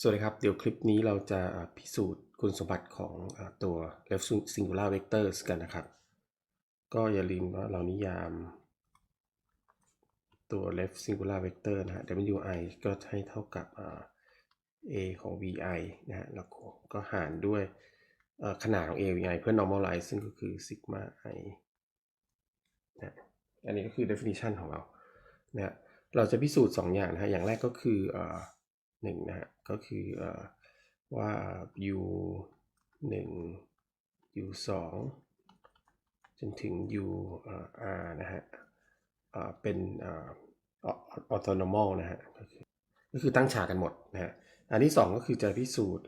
สวัสดีครับ เดี๋ยวคลิปนี้เราจะพิสูจน์คุณสมบัติของตัว left singular vectors กันนะครับ ก็อย่าลืมว่าเรานิยามตัว left singular vector นะฮะ wi ก็ให้เท่ากับ a ของ vi นะฮะ แล้วก็หารด้วยขนาดของ a vi เพื่อ normalize ซึ่งก็คือ sigma i นะอันนี้ก็คือ definition ของเรานะฮะเราจะพิสูจน์ 2 อย่างนะฮะ อย่างแรกก็คืออ หนึ่งนะฮะก็คืออว่า u 1 u 2จนถึง u r นะฮะเป็นออ orthonormal นะฮะก็คือก็คือตั้งฉากกันหมดนะฮะอันที่ 2 ก็คือจะพิสูจน์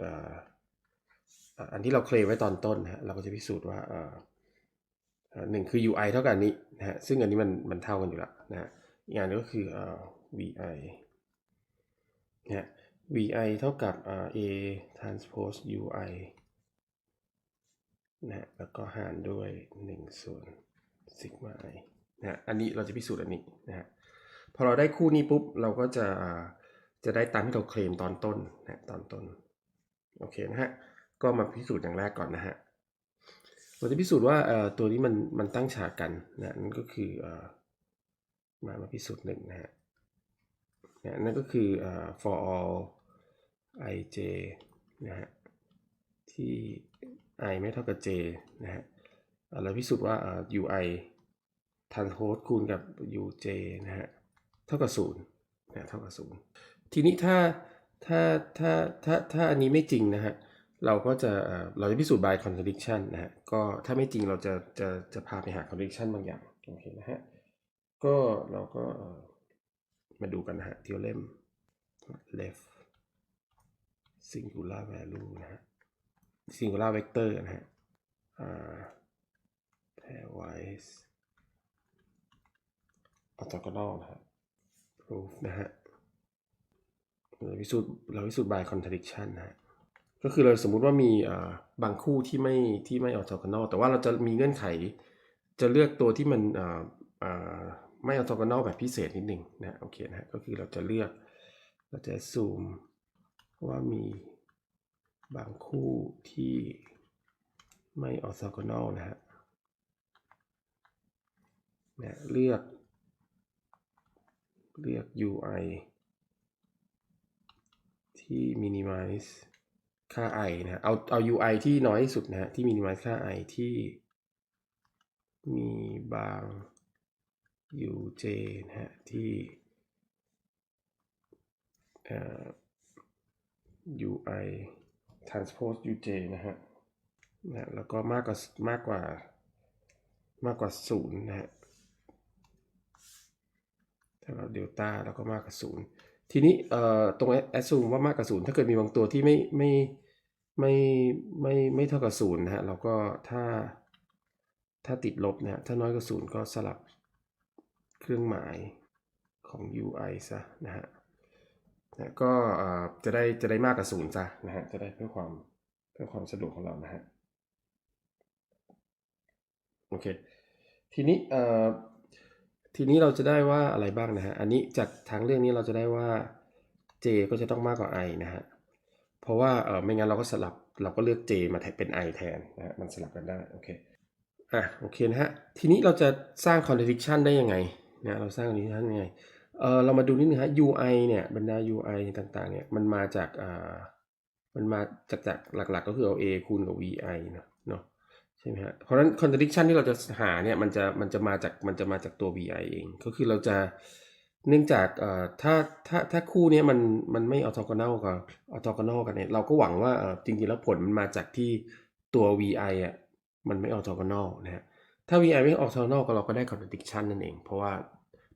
อันที่เราเคลมไว้ตอนต้นนะฮะเราก็จะพิสูจน์ว่าหนึ่งคือ ui เท่ากับอันนี้นะฮะซึ่งอันนี้มันมันเท่ากันอยู่แล้วนะฮะอีกอย่างหนึงก็คืออ vi นะฮะ vi เท่ากับเอ่อ a transpose ui นะฮะแล้วก็หารด้วย1ส่วน sigma i นะอันนี้เราจะพิสูจน์อันนี้นะฮะพอเราได้คู่นี้ปุ๊บ เราก็จะจะได้ตามที่เราเคลมตอนต้นนะตอนต้น โอเคนะฮะ ก็มาพิสูจน์อย่างแรกก่อนนะฮะเราจะพิสูจน์ว่าตัวนี้มันมันตั้งฉากกันนะนั่นก็คืออมามาพิสูจน์หนึ่งนะฮะนั่นก็คือเอ่อ for all i j นะฮะที่ i ไม่เท่ากับ j นะฮะเราพิสูจน์ว่าอ่อ ui transpose คูณกับ uj นะฮะเท่ากับศูนย์นะเท่ากับศูนย์ทีนี้ถ้าถ้าถ้าถ้าถ้าอันนี้ไม่จริงนะฮะเราก็จะเราจะพิสูจน์ by contradiction นะฮะก็ถ้าไม่จริงเราจะจะจะพาไปหา contradiction บางอย่างโอเคนะฮะก็เราก็มาดูกันนะฮะ theorem left singular value นะฮะ singular vector นะฮะอ่า pairwise orthogonal นะฮะ proof นะฮะเราพิสูจน์เราพิสูจน์ by contradiction นะฮะก็คือเราสมมุติว่ามีอ่าบางคู่ที่ไม่ที่ไม่ออร์โทกอนอลแต่ว่าเราจะมีเงื่อนไข จะเลือกตัวที่มันอ่าอ่าไม่ออร์โทกอนอลแบบพิเศษนิดหนึ่งนะโอเคนะฮะก็คือเราจะเลือกเราจะซูม ว่ามีบางคู่ที่ไม่ออร์โทกอนอลนะฮะนะเลือก เลือก ui ที่ minimize ค่า i นะฮะเอาเอา ui ที่น้อยที่สุดนะฮะ ที่ minimize ค่า i ที่มีบาง uj นะฮะ ที่เอ่อ ui transpose uj นะฮะนะแล้วก็มากกว่ามากกว่ามากกว่าศูนย์นะฮะถ้าเราเดลต้าแล้วก็มากกว่าศูนย์ทีนี้เอ่อตรง assume ว่ามากกว่าศูนย์ถ้าเกิดมีบางตัวที่ไม่ไม่ไม่ไม่ไม่เท่ากับศูนย์นะฮะเราก็ถ้าถ้าติดลบนะฮะถ้าน้อยกว่าศูนย์ก็สลับเครื่องหมายของ ui ซะนะฮะ นะก็จะได้จะได้มากกว่าศูนย์ซะนะฮะจะได้เพื่อความเพื่อความสะดวกของเรานะฮะโอเคทีนี้เอ่อทีนี้เราจะได้ว่าอะไรบ้างนะฮะอันนี้จากทางเรื่องนี้เราจะได้ว่า j ก็จะต้องมากกว่า i นะฮะเพราะว่าเออไม่งั้นเราก็สลับเราก็เลือก j มาแทนเป็น i แทนนะฮะมันสลับกันได้โอเคอะโอเคนะฮะทีนี้เราจะสร้าง contradiction ได้ยังไงนะเราสร้าง contradiction ยังไง เออเรามาดูนิดนึงฮะ ui เนี่ยบรรดา ui ต่างๆเนี่ยมันมาจากอ่ามันมาจากจากหลัก ๆ ก็คือเอา a คูณกับ vi เนาะเนาะใช่ไหมฮะเพราะฉะนั้น contradiction ที่เราจะหาเนี่ยมันจะมันจะมาจากมันจะมาจากตัว vi เอง ก็คือเราจะเนื่องจากเอ่อถ้าถ้าถ้าคู่เนี้ยมันมันไม่ออโทกอนอลกับออโทกอนอลกันเนี่ยเราก็หวังว่าเออจริงๆแล้วผลมันมาจากที่ตัว vi อะมันไม่ออโทกอนอลนะฮะถ้า vi ไม่ออโทกอนอลก็เราก็ได้ contradiction นั่นเอง เพราะว่า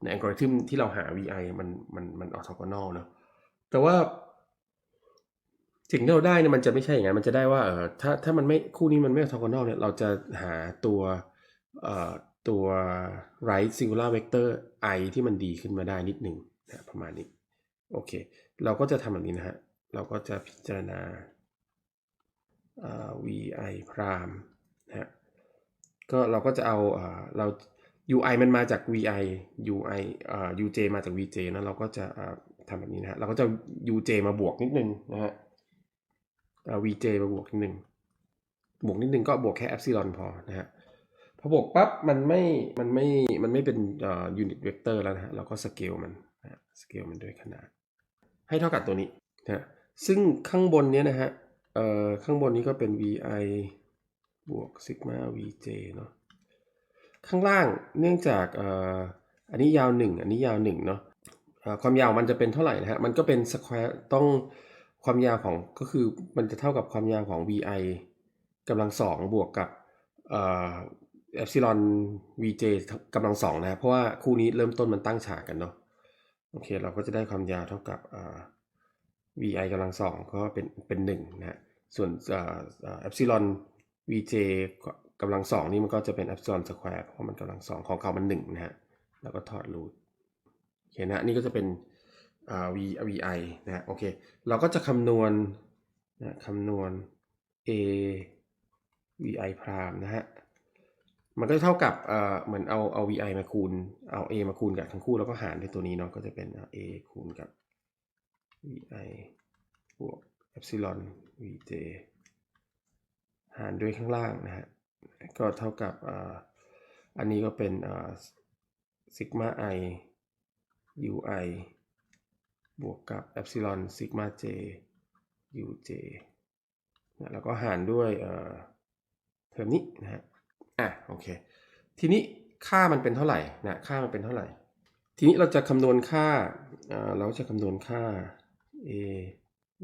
ในอัลกอริทึมที่เราหา vi มันมันมันออร์โทกอนอลเนาะแต่ว่าสิ่งที่เราได้เนี่ยมันจะไม่ใช่อย่างนั้นมันจะได้ว่าเออถ้าถ้ามันไม่คู่นี้มันไม่ออร์โทกอนอลเนี่ยเราจะหาตัวเอ่อตัว right singular vector i ที่มันดีขึ้นมาได้นิดหนึ่งนะประมาณนี้ โอเค เราก็จะทำแบบนี้นะฮะ เราก็จะพิจารณาเอ่อ vi prime นะฮะก็เราก็จะเอาเออเรา ui มันมาจาก vi ui เอ่อ uj มาจาก vj นะเราก็จะทำแบบนี้นะฮะเราก็จะ uj มาบวกนิดนึงนะฮะ vj มาบวกนิดนึงบวกนิดนึงก็บวกแค่ epsilon พอนะฮะพอบวกปั๊บมันไม่มันไม่มันไม่เป็นเอ่อ unit vector แล้วนะฮะเราก็สเกลมันนะสเกลมันด้วยขนาด ให้เท่ากับตัวนี้นะฮะซึ่งข้างบนเนี้ยนะฮะเอ่อข้างบนนี้ก็เป็น vi บวก sigma vj เนาะ ข้างล่างเนื่องจากอันนี้ยาว 1 อันนี้ยาว1เนาะเอ่อความยาวมันจะเป็นเท่าไหร่นะฮะ มันก็เป็นสแควร์ต้องความยาวของก็คือมันจะเท่ากับความยาวของ vi กำลังสองบวกกับเอ่อเอ p ซิลอน vj กำลังสองนะเพราะว่าคู่นี้เริ่มต้นมันตั้งฉากกันเนาะโอเคเราก็จะได้ความยาวเท่ากับเอ่อ vi กำลังสองก็เป็นเป็นหนึ่งนะฮะส่วนเอ่อเอ่อ epsilon vj กำลังสองนี่มันก็จะเป็น epsilon square เพราะมันกำลังสองของเขามันหนึ่งนะฮะ แล้วก็ถอดรูทโอเคนะนี่ก็จะเป็นอ่า v vi นะฮะโอเค เราก็จะคำนวณนะคำนวณ a vi prime นะฮะ มันก็จะเท่ากับเอ่อเหมือนเอาเอา vi มาคูณเอา a มาคูณกับทั้งคู่แล้วก็หารด้วยตัวนี้เนาะก็จะเป็น a คูณกับ vi บวก epsilon vj หารด้วยข้างล่างนะฮะ ก็เท่ากับอันนี้ก็เป็นอ่า sigma i ui บวกกับ epsilon sigma j uj นะแล้วก็หารด้วยเทอมนี้นะฮะ อะโอเค ทีนี้ค่ามันเป็นเท่าไหร่นะค่ามันเป็นเท่าไหร่ ทีนี้เราจะคำนวณค่าเราจะคำนวณค่า a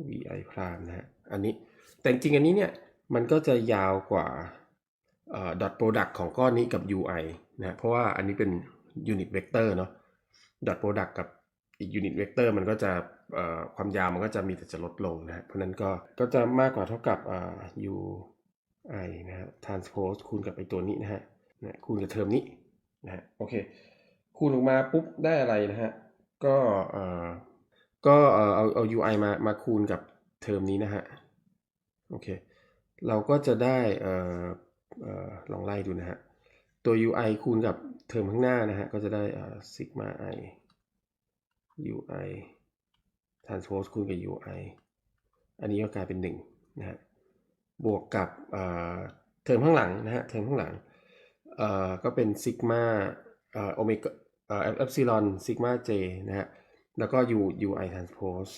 vi prime นะฮะ อันนี้ แต่จริงอันนี้เนี่ย มันก็จะยาวกว่า เอ่อ dot product ของก้อนนี้กับ ui นะเพราะว่าอันนี้เป็น unit vector เนาะ dot product กับอีก unit vector มันก็จะความยาวมันก็จะมีแต่จะลดลงนะเพราะนั้นก็ก็จะมากกว่าเท่ากับเอ่อ ui นะฮะ transpose คูณกับไอตัวนี้นะฮะนะคูณกับเทอมนี้นะฮะโอเคคูณออกมาปุ๊บได้อะไรนะฮะก็เอ่อก็เอ่อเอาเอา ui มามาคูณกับเทอมนี้นะฮะโอเคเราก็จะได้เอ่อ ลองไล่ดูนะฮะ ตัว ui คูณกับเทอมข้างหน้านะฮะ ก็จะได้เอ่อ sigma i ui transpose คูณกับ ui อันนี้ก็กลายเป็น1นะฮะ บวกกับเทอมข้างหลังนะฮะ เทอมข้างหลังก็เป็น sigma เอ่อโอเมก้าเอ่อ epsilon sigma j นะฮะ แล้วก็ u ui transpose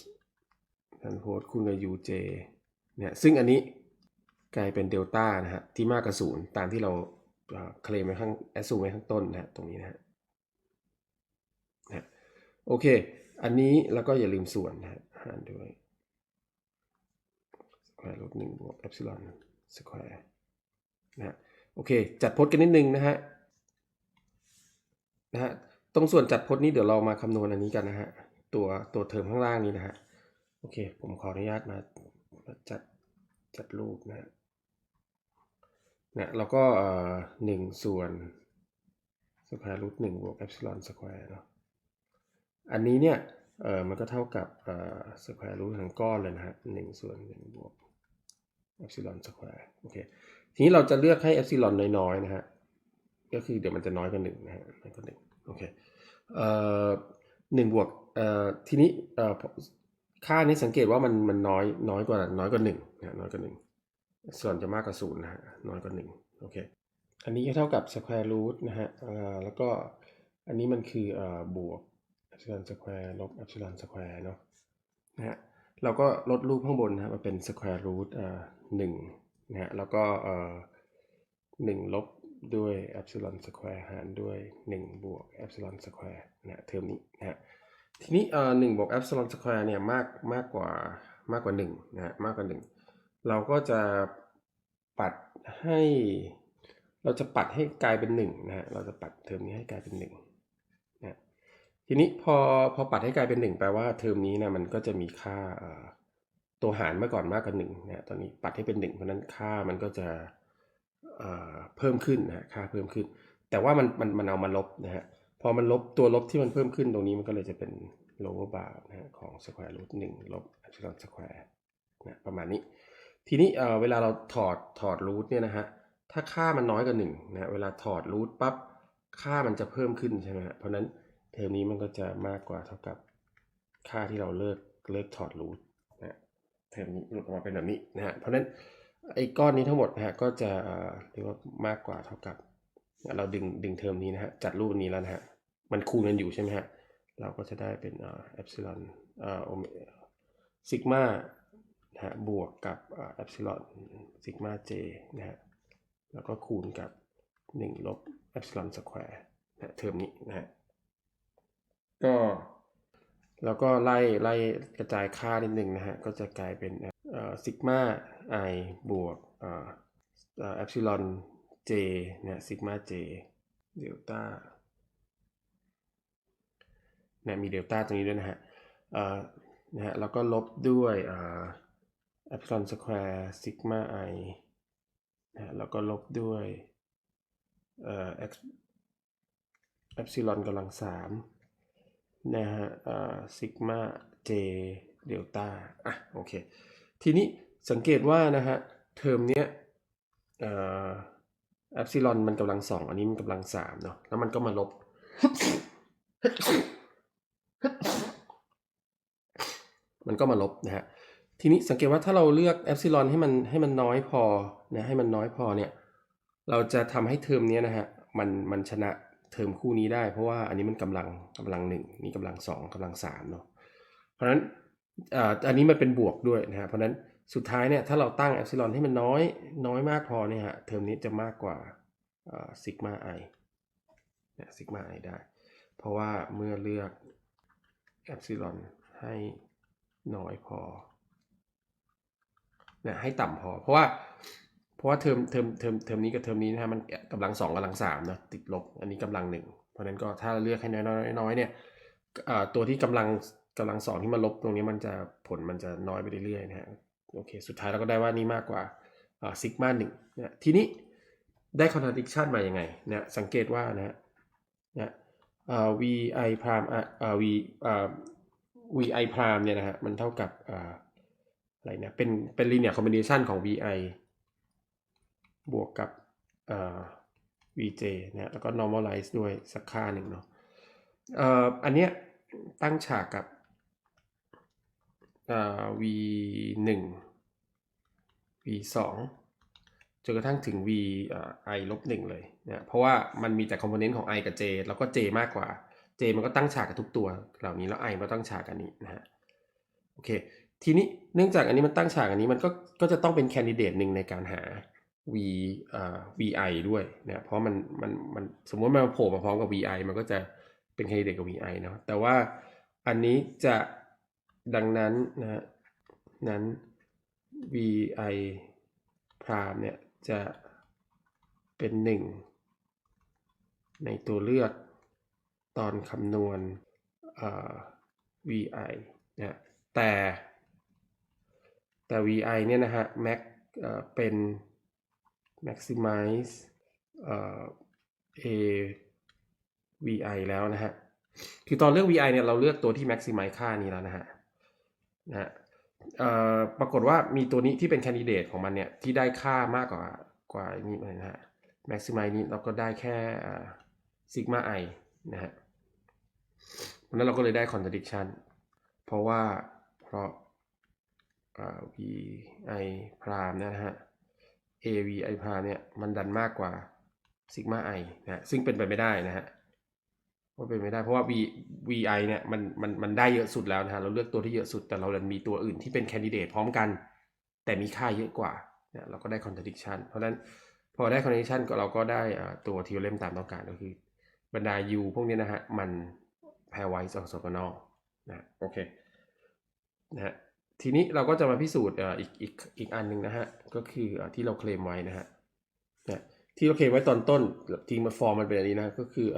transpose คูณกับ uj เนี่ย ซึ่งอันนี้ กลายเป็นเดลต้านะฮะที่มากกว่าศูนย์ตามที่เราเคลมไว้ข้างแอสซูไว้ข้างต้นนะฮะตรงนี้นะฮะนะฮะโอเค อันนี้แล้วก็อย่าลืมส่วนนะฮะหารด้วยสแควร์รูทหนึ่งบวกเอ p ซิลอนสแควร์นะฮะโอเค จัดพจน์กันนิดนึงนะฮะนะฮะตรงส่วนจัดพจน์นี้เดี๋ยวเรามาคำนวณอันนี้กันนะฮะตัวตัวเทอมข้างล่างนี้นะฮะโอเค ผมขออนุญาตมาจัดจัดรูปนะฮะ นะแล้วก็หนึ่งส่วนสแควร์รูทหนึ่งบวกเอ p ซิลอนสแควร์เนาะอันนี้เนี่ยเออมันก็เท่ากับเออสแควร์รูททั้งก้อนเลยนะฮะหนึ่งส่วนหนึ่งบวกเอ p ซิลอนสแควร์โอเคทีนี้เราจะเลือกให้เอ p ซิลอนน้อยๆนะฮะก็คือเดี๋ยวมันจะน้อยกว่าหนึ่งนะฮะน้อยกว่าหนึ่งโอเคเอ่อหนึ่งบวกเอ่อทีนี้เอ่อค่านี้สังเกตว่ามันมันน้อยน้อยกว่าน้อยกว่าหนึ่งนะน้อยกว่าหนึ่ง ส่วนจะมากกว่าศูนย์นะฮะน้อยกว่าหนึ่งโอเคอันนี้ก็เท่ากับ square root นะฮะแล้วก็อันนี้มันคืออบวก epsilon square ลบ epsilon square เนาะนะฮะเราก็ลดรูปข้างบนนะฮะมาเป็น square root อ่าหนึ่งนะฮะแล้วก็เออหนึ่งลบด้วย epsilon square หารด้วยหนึ่งบวก epsilon square นะฮะเทอมนี้นะฮะทีนี้เอ่อหนึ่งบวก epsilon square เนี่ยมากมากกว่ามากกว่าหนึ่งนะฮะมากกว่าหนึ่ง เราก็จะปัดให้ เราจะปัดให้กลายเป็นหนึ่งนะฮะเราจะปัดเทอมนี้ให้กลายเป็นหนึ่งนะทีนี้พอพอปัดให้กลายเป็นหนึ่งแปลว่าเทอมนี้นะมันก็จะมีค่าตัวหารเมื่อก่อนมากกว่าหนึ่งนะตอนนี้ปัดให้เป็นหนึ่งเพราะนั้นค่ามันก็จะเพิ่มขึ้นนะค่าเพิ่มขึ้น แต่ว่ามันมันมันเอามาลบนะฮะพอมันลบตัวลบที่มันเพิ่มขึ้นตรงนี้มันก็เลยจะเป็น lower bar นะฮะของ square root หนึ่งลบ epsilon square นะประมาณนี้ ทีนี้เเวลาเราถอดถอดรูทเนี่ยนะฮะ ถ้าค่ามันน้อยกว่าหนึ่งนะเวลาถอดรูทปั๊บค่ามันจะเพิ่มขึ้นใช่ไหมฮะเพราะนั้นเทอมนี้มันก็จะมากกว่าเท่ากับค่าที่เราเลิกเลิกถอดรูทนะฮะเทอมนี้หลุดออกมาเป็นแบบนี้นะฮะเพราะนั้นไอ้ก้อนนี้ทั้งหมดนะฮะก็จะเอ่อเรียกว่ามากกว่าเท่ากับ เราดึงดึงเทอมนี้นะฮะจัดรูปนี้แล้วนะฮะมันคูณกันอยู่ใช่ไหมฮะเราก็จะได้เป็นเอ่อเอปซิลอนเอ่อโอเมซิกมา นะฮะบวกกับเอ่อเอปซิลอนซิกมาเจนะฮะแล้วก็คูณกับ 1 ลบเอปซิลอนสแควร์นะเทอมนี้นะฮะก็แล้วก็ไล่ไล่กระจายค่านิดหนึ่งนะฮะ ก็จะกลายเป็นเอ่อซิกมาไอบวกเอ่อเอ่อ epsilon j เนี่ยซิกมา j เดลต้านี่ยมีเดลต้าตรงนี้ด้วยนะฮะเอ่อนะฮะแล้วก็ลบด้วยอ่า เอ่อ epsilon square sigma i นะแล้วก็ลบด้วยเอ่อ ex- epsilon กำลังสามนะฮะเอ่อ sigma j เดลต้าอะโอเค ทีนี้สังเกตว่านะฮะเทอมเนี้ยเอ่อแอปซิลอนมันกำลังสองอันนี้มันกำลังสามเนาะแล้วมันก็มาลบ มันก็มาลบนะฮะ ทีนี้สังเกตว่าถ้าเราเลือกแอปซิลอนให้มันให้มันน้อยพอนะให้มันน้อยพอเนี่ยเราจะทำให้เทอมนี้นะฮะมันมันชนะเทอมคู่นี้ได้ เพราะว่าอันนี้มันกำลังกำลังหนึ่งนี่กำลังสองกำลังสามเนาะเพราะฉะนั้นอ,อันนี้มันเป็นบวกด้วยนะฮะเพราะฉะนั้นสุดท้ายเนี่ยถ้าเราตั้งแอปซิลอนให้มันน้อยน้อยมากพอเนี่ยฮะเทอมนี้จะมากกว่าซิกมาไอเนี่ยซิกมาไอได้ เพราะว่าเมื่อเลือกแอปซิลอนให้น้อยพอ นี่ยให้ต่ำพอ เพราะว่าเพราะว่าเทอมเทอมเทอมเทอมนี้กับเทอมนี้นะฮะมันกำลังสองกำลังสามนะติดลบอันนี้กำลังหนึ่งเพราะนั้นก็ถ้าเลือกให้น้อยน้อยน้อยเนี่ยตัวที่กำลังกำลังสองที่มาลบตรงนี้มันจะผลมันจะน้อยไปเรื่อยๆนะฮะโอเค สุดท้ายเราก็ได้ว่านี่มากกว่าซิกมาหนึ่งนะทีนี้ได้ contradiction มายังไงนะสังเกตว่านะฮะนะเอ่อ vi prime อะเอ่อ v เอ่อ vi prime เนี่ยนะฮะมันเท่ากับอ่า อะไรนะเป็นเป็น linear combination ของ vi บวกกับ vj นะฮะแล้วก็ normalize ด้วยสักค่าหนึ่งเนาะอันเนี้ยตั้งฉากกับ v หนึ่ง v สองจนกระทั่งถึง v i ลบหนึ่งเลยนะเพราะว่ามันมีแต่คอมโพเนนต์ของ i กับ j แล้วก็ j มากกว่า j มันก็ตั้งฉากกับทุกตัวเหล่านี้แล้ว i มันตั้งฉากกันนี้นะฮะโอเค ทีนี้เนื่องจากอันนี้มันตั้งฉากอันนี้มันก็ก็จะต้องเป็นแคนดิเดตหนึ่งในการหา v อ่า vi ด้วยนะเพราะมันมันมันสมมติมันมาโผล่มาพร้อมกับ vi มันก็จะเป็นแคนดิเดตกับ vi เนาะแต่ว่าอันนี้จะดังนั้นนะนั้น vi พรามเนี่ยจะเป็นหนึ่งในตัวเลือกตอนคำนวณอ่อ vi นะแต่ แต่ vi เนี่ยนะฮะ max เอ่อเป็น maximize เอ่อ a vi แล้วนะฮะ คือตอนเลือก vi เนี่ยเราเลือกตัวที่ maximize ค่านี้แล้วนะฮะนะฮะปรากฏว่ามีตัวนี้ที่เป็นแคนดิเดตของมันเนี่ยที่ได้ค่ามากกว่ากว่านี้เลยนะฮะ maximize นี้เราก็ได้แค่ sigma i นะฮะเพราะนั้นเราก็เลยได้ contradiction เพราะว่าเพราะ vi prime นะฮะ a vi prime เนี่ยมันดันมากกว่า sigma i นะซึ่งเป็นไปไม่ได้นะฮะว่าเป็นไม่ได้เพราะว่า v vi เนี่ยมันมันมันได้เยอะสุดแล้วนะฮะเราเลือกตัวที่เยอะสุดแต่เราดันมีตัวอื่นที่เป็นแคนดิเดตพร้อมกัน แต่มีค่าเยอะกว่านะเราก็ได้ contradiction เพราะฉะนั้นพอได้ contradiction ก็เราก็ได้ตัว theorem ตามต้องการก็คือบรรดา u พวกนี้นะฮะมัน pairwise orthogonal นะโอเคนะฮะ ทีนี้เราก็จะมาพิสูจน์อีกอีกอีกอันหนึ่งนะฮะ ก็คือที่เราเคลมไว้นะฮะนะที่เราเคลมไว้ตอนต้นจริงมันฟอร์มมันเป็นอันนี้นะ ก็คือ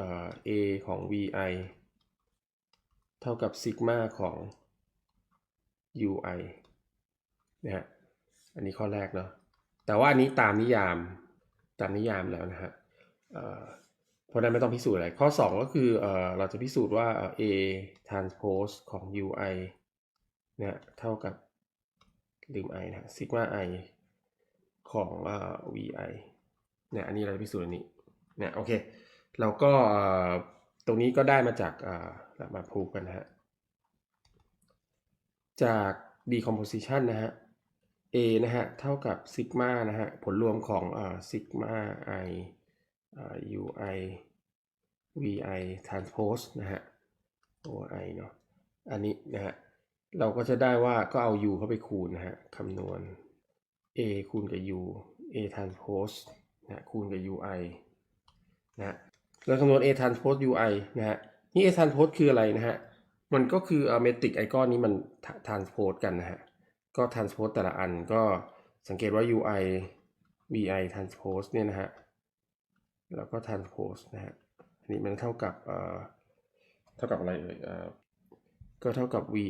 a ของ vi เท่ากับซิกมาของ ui นะฮะอันนี้ข้อแรกเนาะแต่ว่าอันนี้ตามนิยามตามนิยามแล้วนะฮะเพราะนั้นไม่ต้องพิสูจน์อะไร ข้อ 2 ก็คือเอ่อเราจะพิสูจน์ว่า a transpose ของ ui เนี่ยเท่ากับลืม i นะ sigma i ของอ่อ vi เนี่ยอันนี้เราจะพิสูจน์อันนี้เนี่ยโอเคเราก็ตรงนี้ก็ได้มาจากมาพูกันนะฮะจาก decomposition นะฮะ a นะฮะเท่ากับ sigma นะฮะผลรวมของอ่า sigma i อ่า ui vi transpose นะฮะ oi เนาะอันนี้นะฮะ เราก็จะได้ว่าก็เอา u เข้าไปคูณนะฮะคำนวณ a คูณกับ u a transpose นะคูณกับ ui นะเราคำนวณ a transpose ui นะฮะนี่ a transpose คืออะไรนะฮะ มันก็คือเมตริกไอก้อนนี้มัน transpose กันนะฮะ ก็ transpose แต่ละอันก็สังเกตว่า ui vi transpose เนี่ยนะฮะ แล้วก็ transpose นะฮะ อันนี้มันเท่ากับเอ่อเท่ากับอะไรเอ่ยเอ่อ ก็เท่ากับ vi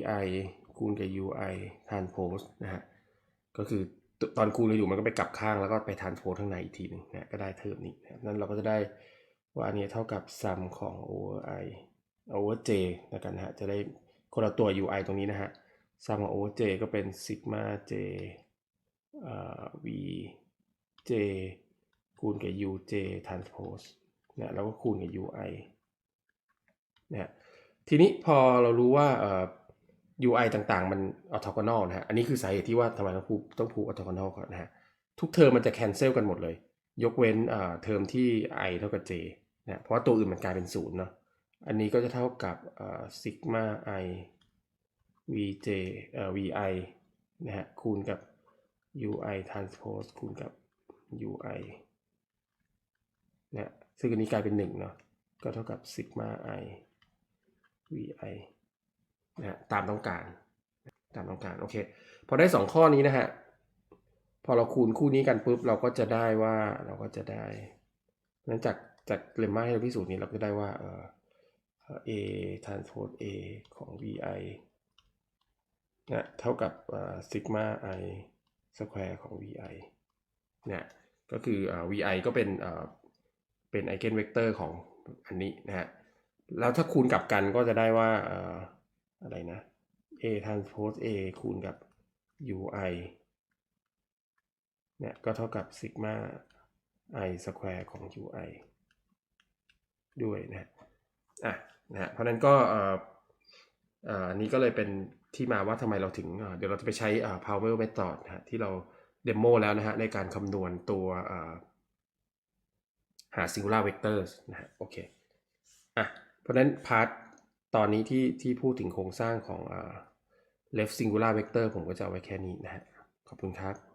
คูณกับ ui transpose นะฮะ ก็คือตอนคูณอยู่มันก็ไปกลับข้างแล้วก็ไป transpose ข้างในอีกทีหนึงนะก็ได้เทอมนี้นะนั้นเราก็จะได้ว่าอันนี้เท่ากับ sum ของ over i over j แล้วกันนะฮะ จะได้คนละตัว ui ตรงนี้นะฮะ sum ของ over j ก็เป็น sigma j เอ่อ v j คูณกับ u j transpose นะแล้วก็คูณกับ ui นะ ทีนี้พอเรารู้ว่าเอ่อ UI ต่างๆ มัน orthogonal นะฮะ อันนี้คือสาเหตุที่ว่าทำไมต้องพูดต้องพูด orthogonal ก่อนนะฮะ ทุกเทอมมันจะ cancel กันหมดเลย ยกเว้นเอ่อเทอมที่ i เท่ากับ j นะเพราะว่าตัวอื่นมันกลายเป็นศูนย์เนาะ อันนี้ก็จะเท่ากับเอ่อ sigma i vj เอ่อ vi นะฮะ คูณกับ ui transpose คูณกับ ui นะฮะซึ่งอันนี้กลายเป็นหนึ่งเนาะ ก็เท่ากับ sigma i vi นะฮะตามต้องการตามต้องการโอเคพอได้สองข้อนี้นะฮะพอเราคูณคู่นี้กันปุ๊บเราก็จะได้ว่าเราก็จะได้นั้นจากจากเลมมาให้เราพิสูจน์นี้เราก็ได้ว่าเออเอ่อ a transpose a ของ vi นะเท่ากับเอ่อ sigma i square ของ vi นะก็คือเอ่อ vi ก็เป็นเอ่อเป็นไอเกนเวกเตอร์ของอันนี้นะฮะ แล้วถ้าคูณกับกันก็จะได้ว่าอะไรนะ a transpose a คูณกับ ui เนี่ยก็เท่ากับ sigma i square ของ ui ด้วยนะฮะอะนะฮะเพราะนั้นก็อ่อเอ่ออันนี้ก็เลยเป็นที่มาว่าทำไมเราถึง เดี๋ยวเราจะไปใช้ power method นะฮะที่เราเดโมแล้วนะฮะในการคำนวณตัวหา singular vectors นะฮะโอเคอะ ราะนั้นพาร์ทตอนนี้ที่ที่พูดถึงโครงสร้างของ left singular vector ผมก็จะเอาไว้แค่นี้นะฮะขอบคุณครับ